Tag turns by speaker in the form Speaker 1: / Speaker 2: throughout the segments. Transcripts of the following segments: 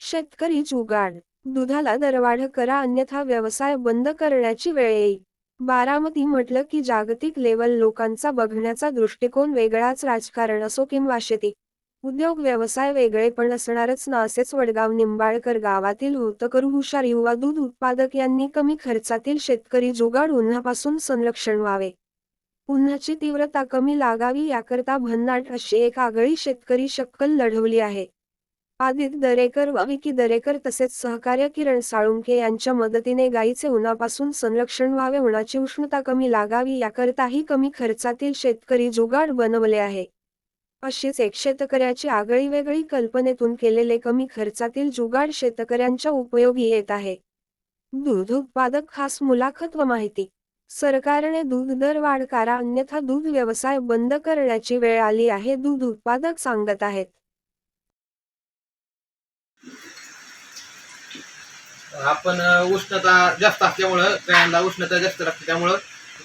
Speaker 1: शेतकरी जुगाड. दुधाला दरवाढ करा अन्यथा व्यवसाय बंद करण्याची वेळ येईल. बारामती म्हटलं की जागतिक लेवल लोकांचा बघण्याचा दृष्टिकोन वेगळाच राजकारण असो किंवा शेती. उद्योग व्यवसाय वेगळे पण असणारच ना असेच वडगाव निंबाळकर गावातील होतकरू हुशार युवा दूध उत्पादक यांनी कमी खर्चातील शेतकरी जुगाड उन्हापासून संरक्षण व्हावे. उन्हाची तीव्रता कमी लागावी याकरता भन्नाट अशी एक आगळी शेतकरी शक्कल लढवली आहे. आदित दरेकर व विकी दरेकर तसेच सहकार्य किरण साळुंके यांच्या मदतीने गायीचे उन्हापासून संरक्षण व्हावे उन्हाची उष्णता कमी लागावी याकरताही कमी खर्चातील शेतकरी जुगाड बनवले आहे. अशीच एक शेतकऱ्याची आगळी वेगळी कल्पनेतून केलेले कमी खर्चातील जुगाड शेतकऱ्यांच्या उपयोगी येत आहे. दूध उत्पादक खास मुलाखत व माहिती. सरकारने दूध दर वाढ करा अन्यथा दूध व्यवसाय बंद करण्याची वेळ आली आहे दूध उत्पादक सांगत आहेत.
Speaker 2: आपण उष्णता जास्त असल्यामुळं गायांना उष्णता जास्त लागते त्यामुळं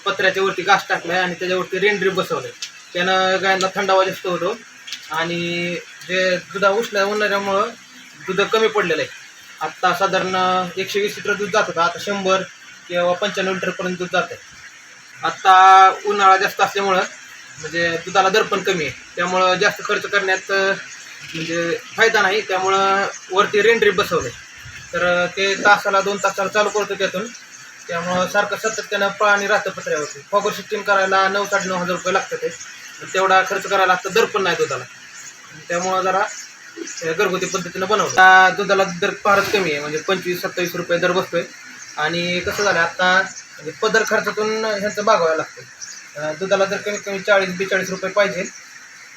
Speaker 2: पत्र्याच्या वरती घास टाकलाय आणि त्याच्यावरती रेन ड्रीप बसवलंय. त्यानं गायांना थंडावा जास्त होतो आणि जे दुधा उष्ण उन्हाळ्यामुळं दूध कमी पडलेलं आहे. आत्ता साधारण एकशे वीस लिटर दूध जात होतं आता शंभर किंवा पंच्याण्णव लिटरपर्यंत दूध जात आहे आत्ता उन्हाळा जास्त असल्यामुळं म्हणजे दुधाला दर पण कमी आहे. त्यामुळं जास्त खर्च करण्यात म्हणजे फायदा नाही. त्यामुळं वरती रेन ड्रीप आहे तर ते तासाला दोन तासाला चालू करतो त्यातून. त्यामुळं सारखं सातत्यानं पाणी राहतं पत्र्यावरती. फॉगर सिस्टीम करायला नऊ साडेनऊ हजार रुपये लागतं ते. तेवढा खर्च करायला लागतं दर पण नाही दुधाला. त्यामुळं जरा हे घरगुती पद्धतीनं बनवलं दुधाला दर फारच कमी आहे म्हणजे पंचवीस सत्तावीस रुपये दर बसतोय. आणि कसं झालं आता म्हणजे पदर खर्चातून ह्यांचं भागवायला लागतं. दुधाला दर कमीत कमी चाळीस बेचाळीस रुपये पाहिजे.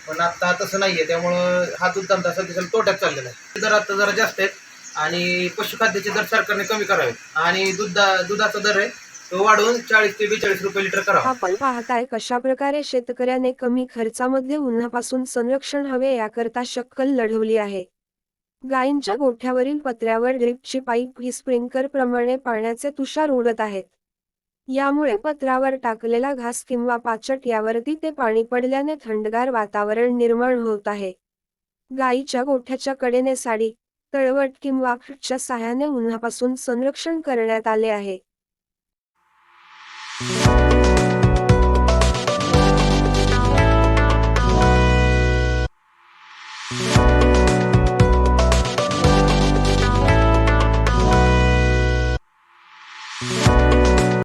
Speaker 2: पण आता तसं नाही आहे त्यामुळं हा दूध धंदा सध्या तोट्यात चाललेला आहे. दर आता जरा जास्त आहेत. आणि पशुखाद्याचे दर सरकारने कमी करावे आणि दुधा दुधाचा दर आहे तो वाढवून चाळीस ते बेचाळीस रुपये लिटर करावा.
Speaker 1: आपण पाहताय कशा प्रकारे शेतकऱ्याने कमी खर्चामध्ये उन्हापासून संरक्षण हवे याकरता शक्कल लढवली आहे. गायींच्या गोठ्यावरील पत्र्यावर ड्रिपची पाईप ही स्प्रिंकर प्रमाणे पाण्याचे तुषार उडत आहेत. यामुळे पत्रावर टाकलेला घास किंवा पाचट यावरती ते पाणी पडल्याने थंडगार वातावरण निर्माण होत आहे. गायीच्या गोठ्याच्या कडेने साडी तळवट किंवा च्या साह्याने उन्हापासून संरक्षण करण्यात आले आहे.